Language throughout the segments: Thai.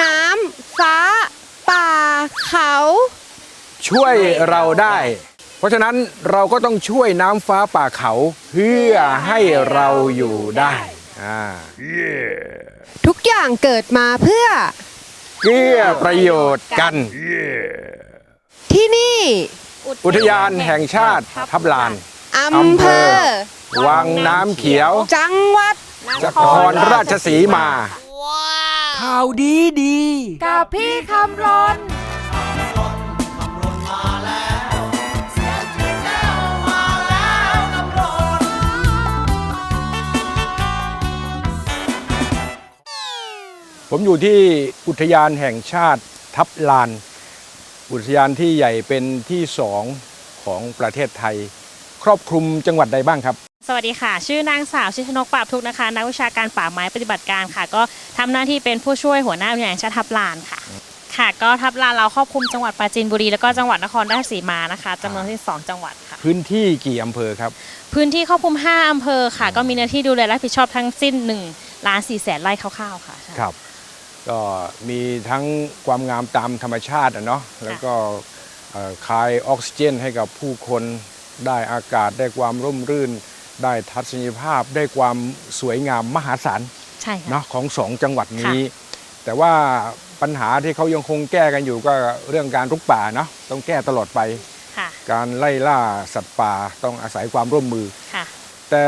น้ำฟ้า ป่า เขา ช่วยเราได้ เพราะฉะนั้นเราก็ต้องช่วยน้ำฟ้าป่าเขา เพื่อให้เราอยู่ได้อ่าทุกอย่างเกิดมาเพื่อ เกื้อประโยชน์กัน ที่นี่ อุทยานแห่งชาติทับลานอำเภอ วังน้ำเขียว จังหวัดนครราชสีมา ข่าวดีดี กับพี่คำรนผมอยู่ที่อุทยานแห่งชาติทับลาน อุทยานที่ใหญ่เป็นที่สองของประเทศไทย ครอบคลุมจังหวัดใดบ้างครับ สวัสดีค่ะ ชื่อนางสาวชิชนกปราบทุกข์นะคะ นักวิชาการป่าไม้ปฏิบัติการค่ะ ก็ทำหน้าที่เป็นผู้ช่วยหัวหน้าอุทยานแห่งชาติทับลานค่ะ ค่ะ ก็ทับลานเราครอบคลุมจังหวัดปราจีนบุรีแล้วก็จังหวัดนครราชสีมานะคะจำนวนที่ 2 จังหวัดค่ะ พื้นที่กี่อำเภอครับ พื้นที่ครอบคลุม 5อำเภอค่ะ ก็มีเนื้อที่ดูแลรับผิดชอบทั้งสิ้น1ล้าน4แสนไร่คร่าวๆค่ะครับ ก็มีทั้งความงามตามธรรมชาติอะเนาะแล้วก็เอ่อคายออกซิเจนให้กับผู้คน ได้อากาศได้ความร่มรื่น ได้ทัศนียภาพได้ความสวยงามมหาศาลใช่ค่ะ เนาะของสองจังหวัดนี้ แต่ว่าปัญหาที่เขายังคงแก้กันอยู่ก็เรื่องการรุกป่าเนาะต้องแก้ตลอดไป ค่ะ การไล่ล่าสัตว์ป่าต้องอาศัยความร่วมมือ ค่ะ แต่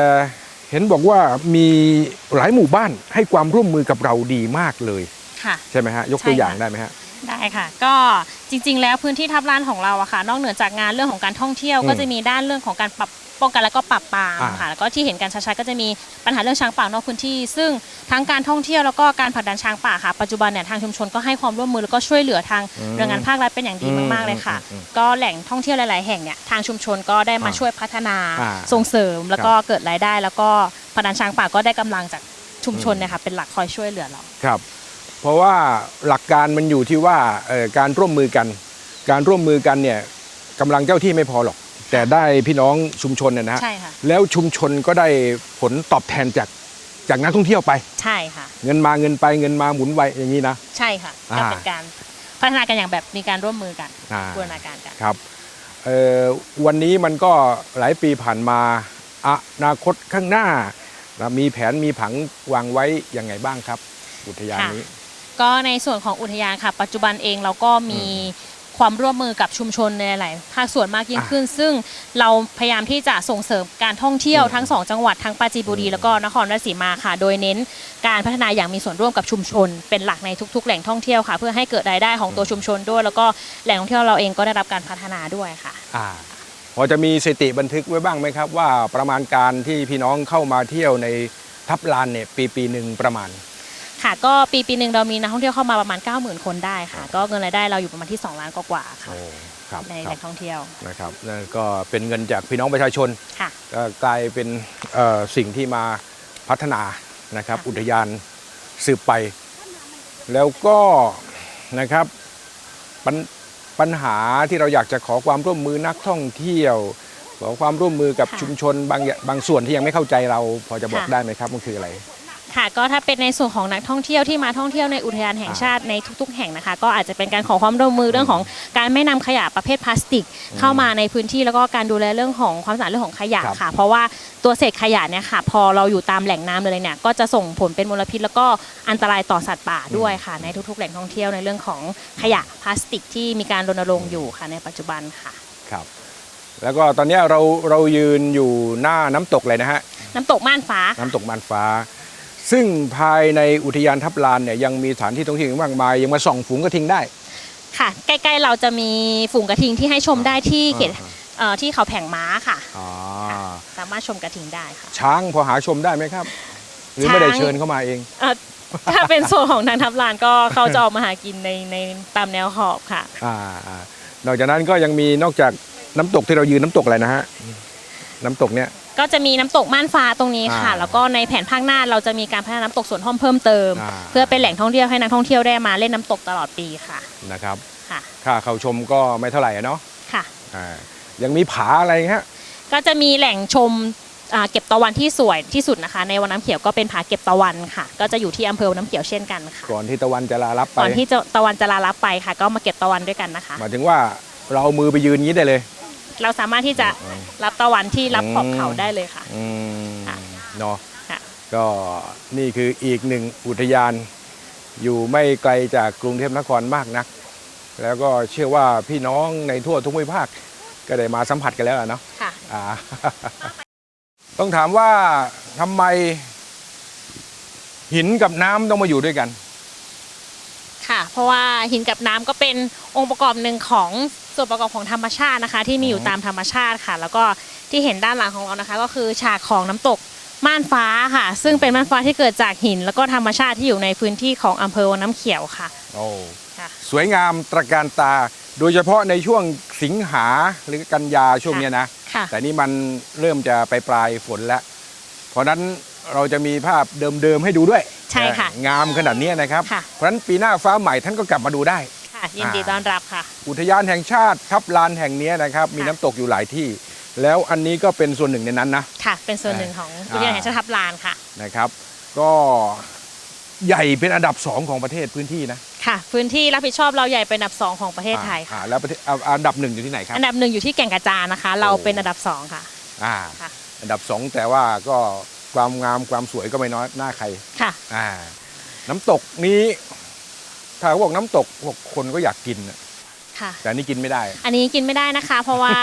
เห็นบอกว่ามีหลายหมู่บ้านให้ความร่วมมือกับเราดีมากเลย ค่ะ ใช่ไหมฮะยกตัวใช่ค่ะ อย่างได้ไหมฮะ ได้ค่ะ ก็จริง ๆ แล้วพื้นที่ทับลานของเราอะค่ะ นอกเหนือจากงานเรื่องของการท่องเที่ยวอืมก็จะมีด้านเรื่องของการปรับป้องกันและก็ปรับปรามอ่าค่ะแล้วก็ที่เห็นกันชัดๆก็จะมีปัญหาเรื่องช้างป่านอกพื้นที่ ซึ่งทั้งการท่องเที่ยวแล้วก็การผลักดันช้างป่าค่ะปัจจุบันเนี่ยทางชุมชนก็ให้ความร่วมมือแล้วก็ช่วยเหลือทางอืมหน่วยงานภาครัฐเป็นอย่างดีมากๆเลยค่ะ อืมอืมอืมก็แหล่งท่องเที่ยวหลาย ๆ แห่งเนี่ยทางชุมชนก็ได้มาอ่าช่วยพัฒนาอ่าส่งเสริมแล้วก็เกิดรายได้ แล้วก็ผลักดันช้างป่าก็ได้กำลังจากชุมชนเนี่ยค่ะเป็นหลักคอยช่วยเหลือเรา ครับ เพราะว่าหลักการมันอยู่ที่ว่าเอ่อการร่วมมือกัน การร่วมมือกันเนี่ยกำลังเจ้าที่ไม่พอหรอก แต่ได้พี่น้องชุมชนเนี่ยนะฮะใช่ค่ะ แล้วชุมชนก็ได้ผลตอบแทนจากจากนักท่องเที่ยวไป ใช่ค่ะ เงินมาเงินไปเงินมาหมุนไวอย่างนี้นะ ใช่ค่ะอ่าก็เป็นการพัฒนากันอย่างแบบมีการร่วมมือกันอ่าบูรณาการกันครับเอ่อวันนี้มันก็หลายปีผ่านมาอนาคตข้างหน้านะมีแผนมีผังวางไว้ยังไงบ้างครับ อุทยานนี้ ก็ในส่วนของอุทยานค่ะ ปัจจุบันเองเราก็มีความร่วมมือกับชุมชนในหลายภาคส่วนมากยิ่งขึ้น ซึ่งเราพยายามที่จะส่งเสริมการท่องเที่ยวอืมทั้งสองจังหวัดทั้งปราจีนบุรีอืมแล้วก็นครราชสีมาค่ะ โดยเน้นการพัฒนาอย่างมีส่วนร่วมกับชุมชน เป็นหลักในทุก ๆ แหล่งท่องเที่ยวค่ะ เพื่อให้เกิดรายได้ของตัวชุมชนด้วย แล้วก็แหล่งท่องเที่ยวเราเองก็ได้รับการพัฒนาด้วยค่ะอ่าพอจะมีสถิติบันทึกไว้บ้างไหมครับ ว่าประมาณการที่พี่น้องเข้ามาเที่ยวในทับลานเนี่ยปีปีหนึ่งประมาณ ค่ะ ก็ปีปีหนึ่งเรามีนักท่องเที่ยวเข้ามาประมาณ 90,000 คนได้ค่ะ ก็เงินรายได้เราอยู่ประมาณที่ 2 ล้านกว่าๆค่ะ โอ้ครับในคแหรัล่บงท่องเที่ยว นะครับนั่นก็เป็นเงินจากพี่น้องประชาชนค่ะ ก็กลายเป็นเอ่อสิ่งที่มาพัฒนานะครับ ค่ะ อุทยานสืบไป แล้วก็นะครับปัญปัญหาที่เราอยากจะขอความร่วมมือนักท่องเที่ยว ขอความร่วมมือกับชุมชนบางอย่างบางส่วนที่ยังไม่เข้าใจเราพอจะบอกได้ไหมครับมันคืออะไร ค่ะก็ถ้าเป็นในส่วนของนักท่องเที่ยวที่มาท่องเที่ยวในอุทยานแห่งชาติในทุก ๆ แห่งนะคะ ก็อาจจะเป็นการขอความร่วมมือเรื่องของการไม่นำขยะประเภทพลาสติก เข้ามาในพื้นที่แล้วก็การดูแลเรื่องของความสะอาดเรื่องของขยะครับค่ะ เพราะว่าตัวเศษขยะเนี่ยค่ะพอเราอยู่ตามแหล่งน้ำเลยเนี่ยก็จะส่งผลเป็นมลพิษ แล้วก็อันตรายต่อสัตว์ป่าด้วยค่ะ ในทุก ๆ แหล่งท่องเที่ยวในเรื่องของขยะพลาสติกที่มีการรณรงค์อยู่ค่ะในปัจจุบันค่ะครับแล้วก็ตอนเนี้ยเราเรายืนอยู่หน้าน้ำตกเลยนะฮะน้ำตกม่านฟ้าค่ะน้ำตกมานฟ้า ซึ่งภายในอุทยานทับลานเนี่ยยังมีสถานที่ท่องเที่ยวอีกมากมาย ยังมาส่องฝูงกระทิงได้ ค่ะ ใกล้ๆเราจะมีฝูงกระทิงที่ให้ชมได้ที่เขตอ่าเอ่อที่เขาแผงม้าค่ะอ๋อสามารถชมกระทิงได้ค่ะ ช้างพอหาชมได้ไหมครับ หรือไม่ได้ช้าง เชิญเข้ามาเอง เอ่อถ้าเป็นโซนของนางทับลานก็เขาจะออกมาหากินในในตามแนวขอบค่ะ อ่าอ่านอกจากนั้นก็ยังมีนอกจากน้ำตกที่เรายืนน้ำตกอะไรนะฮะ น้ำตกเนี่ย ก็จะมีน้ำตกม่านฟ้าตรงนี้ค่ะ อ่าแล้วก็ในแผนภาคหน้าเราจะมีการพัฒนาน้ำตกสวนห้อมเพิ่มเติม อ่า เพื่อเป็นแหล่งท่องเที่ยวให้นักท่องเที่ยวได้มาเล่นน้ำตกตลอดปีค่ะนะครับค่ะค่าเข้าชมก็ไม่เท่าไหร่อะเนาะค่ะ อ่ายังมีผาอะไรฮะ ก็จะมีแหล่งชมอ่าเก็บตะวันที่สวยที่สุดนะคะ ในวันน้ำเขียวก็เป็นผาเก็บตะวันค่ะ ก็จะอยู่ที่อำเภอวังน้ำเขียวเช่นกันค่ะก่อนที่ตะวันจะลารับไปก่อนที่จะตะวันจะลาลับไปค่ะ ก็มาเก็บตะวันด้วยกันนะคะ หมายถึงว่าเราเอามือไปยืนอย่างนี้ได้เลย เราสามารถที่จะรับตะวันที่รับขอบเขาได้เลยค่ะ อืมค่ะเนาะค่ะ ก็นี่คืออีกหนึ่งอุทยาน อยู่ไม่ไกลจากกรุงเทพนครมากนัก แล้วก็เชื่อว่าพี่น้องในทั่วทุกภูมิภาคก็ได้มาสัมผัสกันแล้วอะเนาะค่ะ อ่า ต้องถามว่าทำไมหินกับน้ำต้องมาอยู่ด้วยกัน ค่ะ เพราะว่าหินกับน้ำก็เป็นองค์ประกอบหนึ่งของส่วนประกอบของธรรมชาตินะคะ ที่มีอยู่ตามธรรมชาติค่ะ แล้วก็ที่เห็นด้านหลังของเรานะคะ ก็คือฉากของน้ำตกม่านฟ้าค่ะ ซึ่งเป็นม่านฟ้าที่เกิดจากหิน แล้วก็ธรรมชาติที่อยู่ในพื้นที่ของอำเภอวังน้ำเขียวค่ะโอ้ค่ะสวยงามตระการตา โดยเฉพาะในช่วงสิงหาหรือกันยาช่วงเนี้ยนะค่ะแต่นี่มันเริ่มจะไปปลายฝนแล้ว เพราะฉะนั้นเราจะมีภาพเดิมๆให้ดูด้วย ใช่ค่ะงามขนาดนี้นะครับ ค่ะ เพราะฉะนั้นปีหน้าฟ้าใหม่ท่านก็กลับมาดูได้ ค่ะ ยินดีต้อนรับค่ะ อุทยานแห่งชาติทับลานแห่งนี้นะครับ มีน้ำตกอยู่หลายที่ แล้วอันนี้ก็เป็นส่วนหนึ่งในนั้นนะ ค่ะ เป็นส่วนหนึ่งของอ่าอุทยานแห่งชาติทับลานค่ะ นะครับ ก็ใหญ่เป็นอันดับสองของประเทศพื้นที่นะค่ะ พื้นที่รับผิดชอบเราใหญ่เป็นอันดับสองของประเทศไทยอ่าค่ะอ่าแล้วประเทศอ่าอันดับหนึ่งอยู่ที่ไหนครับ อันดับหนึ่งอยู่ที่แก่งกระจานนะคะ เราโอ้เป็นอันดับสองค่ะ อ่าค่ะอันดับสองแต่ว่าก็ ความงามความสวยก็ไม่น้อยหน้าใครค่ะ อ่า น้ำตกนี้ถ้าเขาบอกน้ำตกพวกคนก็อยากกินน่ะค่ะ แต่อันนี่กินไม่ได้ อันนี้กินไม่ได้นะคะ เพราะว่า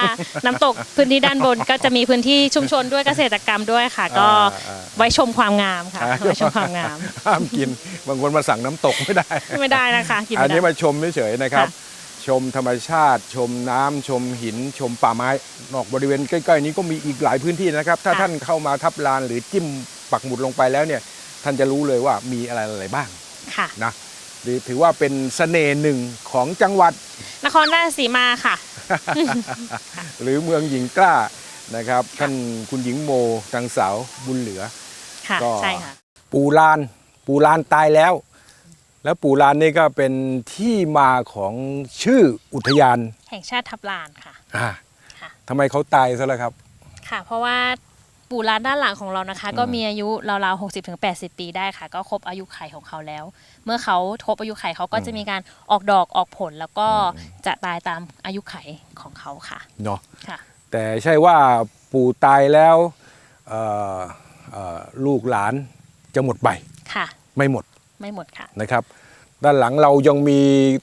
น้ำตกพื้นที่ด้านบนก็จะมีพื้นที่ชุมชนด้วยเกษตรกรรมด้วยค่ะ ก็อ่า ไว้ชมความงามค่ะอ่าไว้ชมความงาม ห้ามกิน บางคนมาสั่งน้ำตกไม่ได้ ไม่ได้นะคะกินอันไม่นี้ได้ มาชมเฉยๆนะครับ ค่ะ ชมธรรมชาติ ชมน้ำชมหิน ชมป่าไม้ นอกบริเวณใกล้ๆนี้ก็มีอีกหลายพื้นที่นะครับ ถ้าท่านเข้ามาทับลานหรือจิ้มปักหมุดลงไปแล้วเนี่ย ท่านจะรู้เลยว่ามีอะไรอะไรบ้างค่ะนะหรือถือว่าเป็นเสน่ห์หนึ่งของจังหวัด นครราชสีมาค่ะ หรือเมืองหญิงกล้านะครับ ท่านคุณหญิงโมทางสาวบุญเหลือ ค่ะก็ใช่ค่ะ ปูลาน ปูลานตายแล้ว แล้วปูลานนี่ก็เป็นที่มาของชื่ออุทยาน แห่งชาติทับลานค่ะ อ่าค่ะ ทำไมเขาตายซะแล้วครับ ค่ะ เพราะว่าปู่ร้านด้านหลังของเรานะคะ ก็มีอายุราวๆ60-80ถึง80ปีได้ค่ะ ก็ครบอายุไขของเขาแล้ว เมื่อเขาครบอายุไขเขาก็จะมีการออกดอกออกผลแล้วก็จะตายตามอายุไขของเขาค่ะเนาะ ค่ะ แต่ใช่ว่าปู่ตายแล้วเอ่อเอ่อลูกหลานจะหมดไป ค่ะ ไม่หมด ไม่หมดค่ะนะครับ ด้านหลังเรายังมี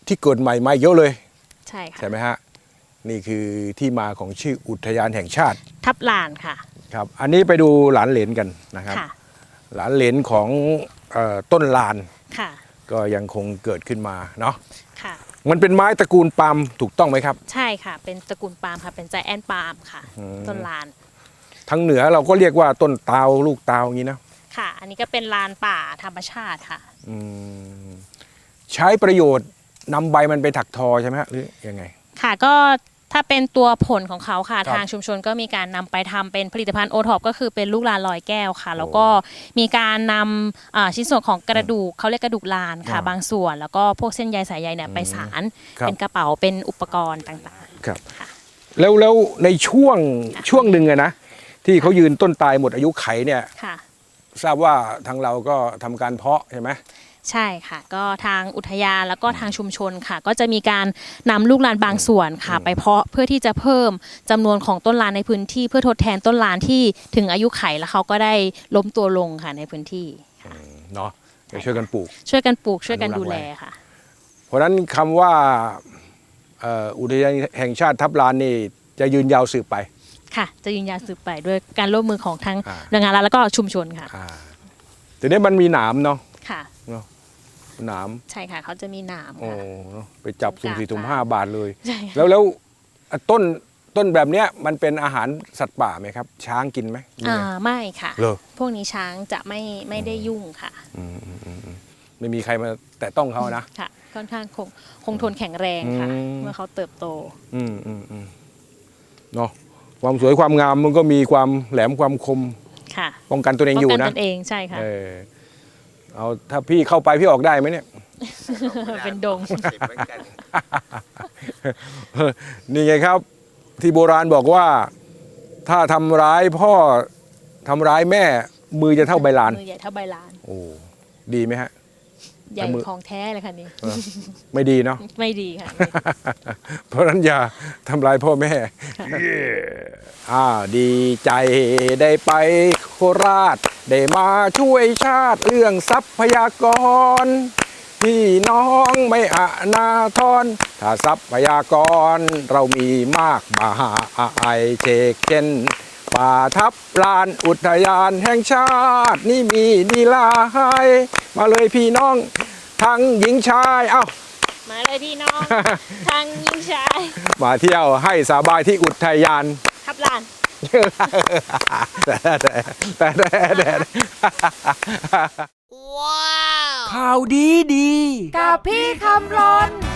ที่เกิดใหม่มาเยอะเลย ใช่ค่ะใช่ไหมฮะนี่คือที่มาของชื่ออุทยานแห่งชาติ ทับลานค่ะครับ อันนี้ไปดูหลานเหลนกันนะครับ ค่ะหลานเหลนของเออต้นลานค่ะก็ยังคงเกิดขึ้นมาเนาะค่ะ มันเป็นไม้ตระกูลปาล์มถูกต้องไหมครับ ใช่ค่ะ เป็นตระกูลปาล์มค่ะ เป็นใจแอนปาล์มค่ะต้นลานทางเหนือเราก็เรียกว่าต้นตาวลูกตาวอย่างนี้นะ ค่ะ อันนี้ก็เป็นลานป่าธรรมชาติค่ะอืม ใช้ประโยชน์นำใบมันไปถักทอใช่ไหมฮะหรือยังไง ค่ะก็ถ้าเป็นตัวผลของเขาค่ะ ครับทางชุมชนก็มีการนำไปทำเป็นผลิตภัณฑ์โอท็อปก็คือเป็นลูกลานลอยแก้วค่ะ แล้วก็มีการนำอ่าชิ้นส่วนของกระดูกเขาเรียกกระดูกลานค่ะ อ่าบางส่วน แล้วก็พวกเส้นใยสายใยเนี่ยไปสารครับ เป็นกระเป๋าเป็นอุปกรณ์ต่างครับค่ะ แล้วแล้วในช่วงค่ะช่วงหนึ่งอะนะที่เขายืนต้นตายหมดอายุไขเนี่ยๆค่ะ ทราบว่าทางเราก็ทำการเพาะใช่ไหม ใช่ค่ะ ก็ทางอุทยานแล้วก็ทางชุมชนค่ะ ก็จะมีการนำลูกลานบางส่วนค่ะ ไปเพาะเพื่อที่จะเพิ่มจำนวนของต้นลานในพื้นที่ เพื่อทดแทนต้นลานที่ถึงอายุไขแล้วเขาก็ได้ล้มตัวลงค่ะในพื้นที่ค่ะเนาะไปช่วยกันปลูก ช่วยกันปลูกช่วยกันอนุรักษ์ดูแลไว้ค่ะ เพราะฉะนั้นคำว่าเอ่ออุทยานแห่งชาติทับลานนี่จะยืนยาวสืบไป ค่ะ จะยืนยาวสืบไปด้วยการร่วมมือของทั้งอ่า หน่วยงานรัฐแล้วก็ชุมชนค่ะอ่าทีนี้มันมีหนามเนาะค่ะหนามใช่ค่ะ เขาจะมีหนามโอ้ค่ะ เนอะไปจับสุ่มสี่กลางสุ่มป่าห้าบาทเลย ใช่ค่ะ แล้วแล้วอะต้นต้นแบบเนี้ยมันเป็นอาหารสัตว์ป่าไหมครับ ช้างกินไหมหรืออ่าไง ไม่ค่ะ เหรอ พวกนี้ช้างจะไม่ไม่ได้ยุ่งค่ะอืมอืมอืมอืมไม่มีใครมาแตะต้องเขานะ ค่ะ ค่อนข้างคงคงทนแข็งแรงค่ะ อืม เมื่อเขาเติบโตอืมอืมอืมเนาะ ความสวยความงามมันก็มีความแหลมความคมค่ะป้องกันตัวเองป้อยู่กันนะตนเองใช่ค่ะเออเอาถ้าพี่เข้าไปพี่ออกได้ไหมเนี่ย เป็นดง นี่ไงครับ ที่โบราณบอกว่า ถ้าทำร้ายพ่อทำร้ายแม่ มือจะเท่าใบลานมือใหญ่เท่าใบลาน โอ้ดีไหมฮะ ใหญ่มือของแท้เลยค่ะนี่เออไม่ดีเนาะไม่ดีค่ะ เพราะฉะนั้นอย่าทำลายพ่อแม่อ่าดีใจได้ไปโคราช ได้มาช่วยชาติเรื่องทรัพยากร พี่น้องไม่อนาทรถ้าทรัพยากรเรามีมากมายเชกเช่น ป่าทับลานอุทยานแห่งชาติ นี่มีดีลายมาเลยพี่น้องทั้งหญิงชายเอ้า มาเลยพี่น้อง ทางยิงชายมาเที่ยวให้สบายที่อุทยาน ทับลานแต่แต่แต่แต่แต่ข่าวดีดี กับพี่คำรน